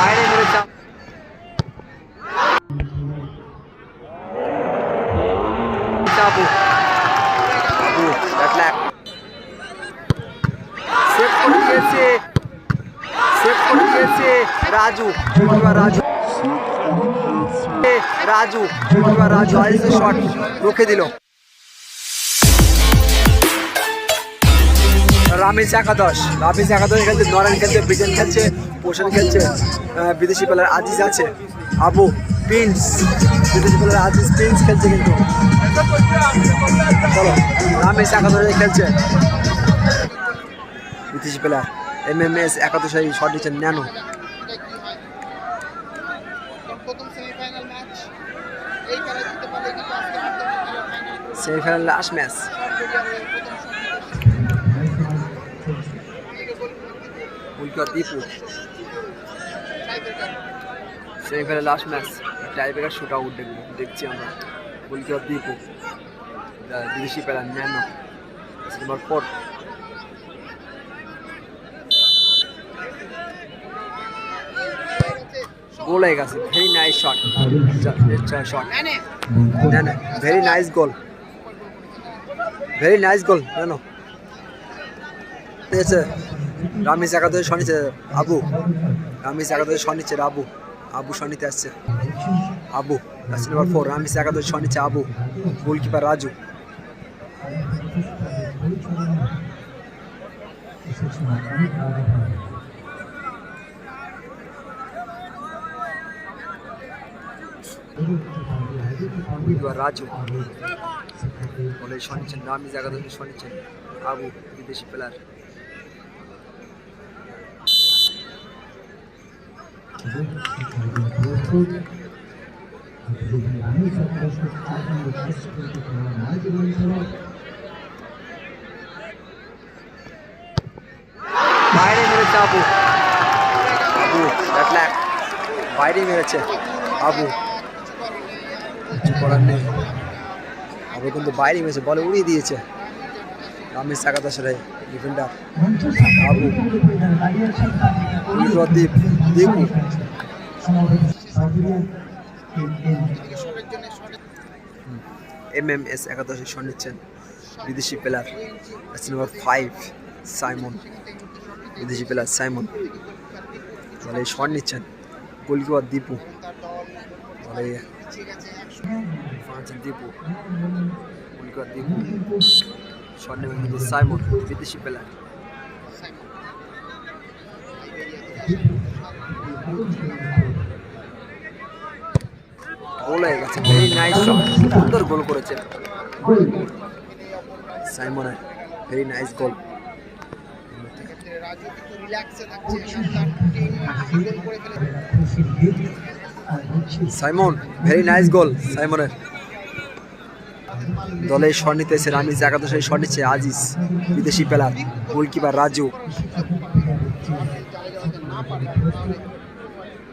বাইরে মেরে চাপ চাপু আবু ব্যাট ল্যাক সেভ করে দিয়েছে সেভ করে দিয়েছে রাজু এবার রাজু এ, রাজু এবার রাজু আইসে শট রুখে দিল রামিজ একাদশ। রামিজ একাদশ খেলছে নরেন খেলছে ব্রিটেন খেলছে পোষণ খেলছে বিদেশি প্লেয়ার আজিজ আছে। আবু প্রিন্স বিদেশি প্লেয়ার আজিজ প্রিন্স খেলছে কিন্তু। চলো রামিজ একাদশে খেলছে। বিদেশি প্লেয়ার এম এম এস একাদশে শট দিচ্ছেন ন্যানো। প্রথম লাস্ট ম্যাচ খেলা জিততে পারলে কিন্তু আজকে আন্তর্জাতিক final semifinal last match wicket Dipu. Semifinal last match tiebreaker shoot out দেখব দেখছি আমরা। উইকেট দীপু আহ, বিদেশি player Nano number four goal হয়ে গেছে ভেরি নাইস শট শট না না very nice goal very nice goal জানো রামিস একাদশে শনিতে আবু রামিস একাদশে শনিচ্ছে আবু আবু শনিতে আসছে। আবু, আসছে নাম্বার ফোর রামিস একাদশে শনিচ্ছে আবু গোলকিপার রাজু। রাজু। বলে শনিচ্ছেন রামিস একাদশে শনিচ্ছেন আবু বিদেশি প্লেয়ার বাইরে মেরেছে আবু। আবু বাইরে মেরেছে আবু। করার নেই। আবু কিন্তু বাইরে মেরেছে বলে উড়িয়ে দিয়েছে। রামেশ একাদশের ডিফেন্ডার আবু। দীপ শটে এম এম এস একাদশে শট নিচ্ছেন বিদেশি প্লেয়ার নাম্বার ফাইভ সাইমন বিদেশি প্লেয়ার সাইমন এই শট নিচ্ছেন। গোলকিপার দীপু। পাঁচের দীপু। গোলকিপার দীপু। শট নেবেন সাইমন বিদেশি প্লেয়ার গোল হয়ে গেছে। ভেরি নাইস শট সুন্দর গোল করেছে। সাইমনের very nice goal Simon very nice goal সাইমনের দলে শট নিতে এসে রামিজ একাদশে শট নিচ্ছে আজিজ, বিদেশি প্লেয়ার গোলকিপার রাজু।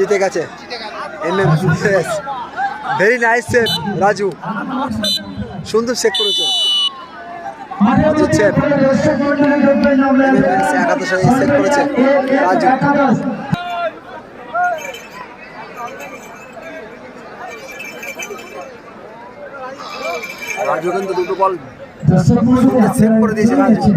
জিতে গেছে। জিতে M M very nice save Raju. সুন্দর সেভ করেছ। সেভ একাদশে সেভ করেছে রাজু। রাজু কিন্তু দুটো বল সেভ করে দিয়েছে রাজু।